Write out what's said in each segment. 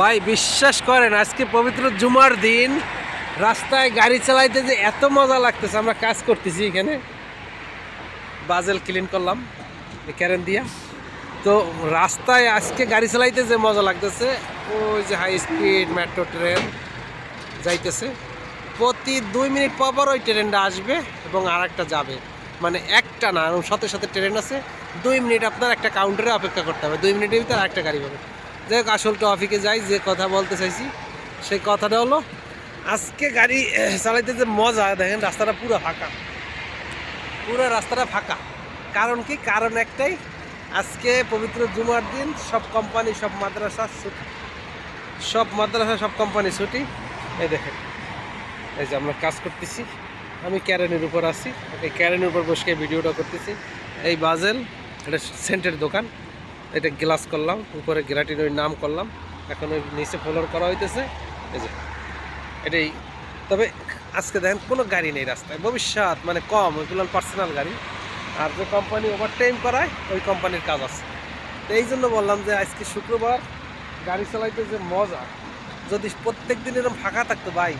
ভাই, বিশ্বাস করেন, আজকে পবিত্র জুমার দিন। রাস্তায় গাড়ি চালাইতে যে এত মজা লাগতেছে, আমরা কাজ করতেছি এখানে। বাজেল ক্লিন করলাম ক্যারেন দিয়া। তো রাস্তায় আজকে গাড়ি চালাইতে যে মজা লাগতেছে, ওই যে হাই স্পিড মেট্রো ট্রেন যাইতেছে। প্রতি দুই মিনিট পর ওই ট্রেনটা আসবে এবং আর একটা যাবে। মানে একটা না, সাথে সাথে ট্রেন আছে। দুই মিনিট আপনার একটা কাউন্টারে অপেক্ষা করতে হবে। দুই মিনিটের ভিতরে আরেকটা গাড়ি পাবে। যাই আসল ট্রাফিকে যাই, যে কথা বলতে চাইছি, সেই কথাটা হলো, আজকে গাড়ি চালাইতে যে মজা, দেখেন রাস্তাটা পুরো ফাঁকা। পুরো রাস্তাটা ফাঁকা। কারণ কি? কারণ একটাই, আজকে পবিত্র জুমার দিন, সব কোম্পানি, সব মাদ্রাসা সব মাদ্রাসা, সব কোম্পানি ছুটি। এই দেখেন, এই যে আমরা কাজ করতেছি। আমি ক্যারেনের উপর আছি। এই ক্যারেনের উপর বসে ভিডিওটা করতেছি। এই বাজেল, এটা সেন্টের দোকান। এটা গ্লাস করলাম, উপরে গ্রাটিন ওই নাম করলাম, এখন ওই নিচে ফ্লোর করা হইতেছে, এই যে। এটাই। তবে আজকে দেখেন কোনো গাড়ি নেই রাস্তায়, ভবিষ্যৎ মানে কম ওইগুলো পার্সোনাল গাড়ি। আর যে কোম্পানি ওভারটাইম করায়, ওই কোম্পানির কাজ আছে। তো এই জন্য বললাম যে আজকে শুক্রবার গাড়ি চালাইতে যে মজা, যদি প্রত্যেক দিন এরকম ফাঁকা থাকতো ভাই,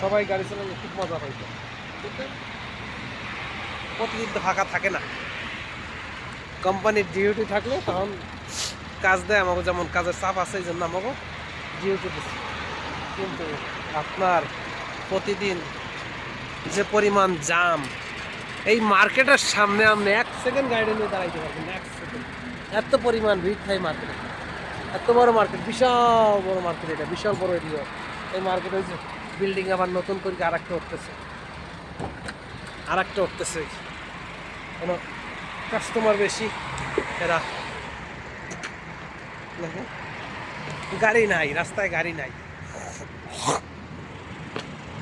সবাই গাড়ি চালাইলে খুব মজা হইতো? প্রতিদিন তো ফাঁকা থাকে না। কোম্পানির ডিউটি থাকলে তখন কাজ দেয়, আমাকে যেমন কাজের চাপ আছে এই জন্য আমাকে ডিউটি দিচ্ছে কিন্তু আপনার প্রতিদিন যে পরিমাণ জাম এই মার্কেটের সামনে আপনি এক সেকেন্ড গাড়ি নিয়ে দাঁড়াইতে পারবেন, এক সেকেন্ড এত পরিমাণ ভিড় থাকে মার্কেটে এত বড় মার্কেট বিশাল বড় মার্কেট এটা, বিশাল বড় এরিয়া এই মার্কেট হয়েছে বিল্ডিং আবার নতুন করে আর একটা উঠতেছে। আর একটা উঠতেছে। কেন কাস্টমার বেশি, এরা গাড়ি নাই, রাস্তায় গাড়ি নাই।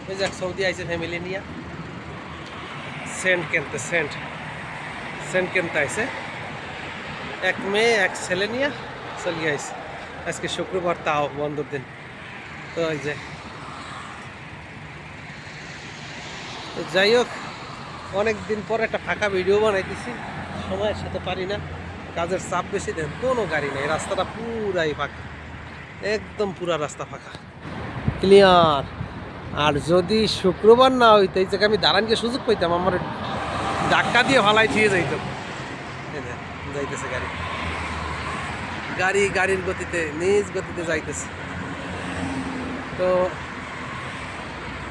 ওই যাক সৌদি আইছে ফ্যামিলি নিয়ে। সেন্ট কিনতে, সেন্ট সেন্ট কিনতে আইছে। এক মেয়ে, এক ছেলে নিয়ে চলিয়ে আইছে। আজকে শুক্রবার, তাও বন্ধর দিন। তো ওই যে যাই হোক, অনেক দিন পর একটা ফাঁকা ভিডিও বানাইতেছি। সময়ের সাথে পারি না। কাজের চাপ বেশি দেন, কোনো গাড়ি নেই, রাস্তাটা পুরাই ফাঁকা। একদম পুরা রাস্তা ফাঁকা। ক্লিয়ার আর যদি শুক্রবার না হইতো, এই জায়গায় আমি দাঁড়ানকে সুযোগ পাইতাম, আমার ধাক্কা দিয়ে ভালাই দিয়ে যাইতো। যাইতেছে গাড়ি। গাড়ি, গাড়ির গতিতে, নিজ গতিতে যাইতেছে। তো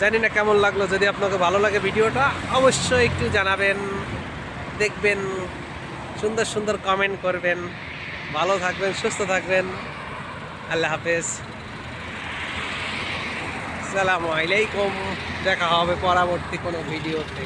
জানি না কেমন লাগল, যদি আপনাকে ভালো লাগে ভিডিওটা, অবশ্যই একটু জানাবেন, দেখবেন। সুন্দর সুন্দর কমেন্ট করবেন। ভালো থাকবেন, সুস্থ থাকবেন। আল্লাহ হাফেজ। সালামু আলাইকুম। দেখা হবে পরবর্তী কোনো ভিডিওতে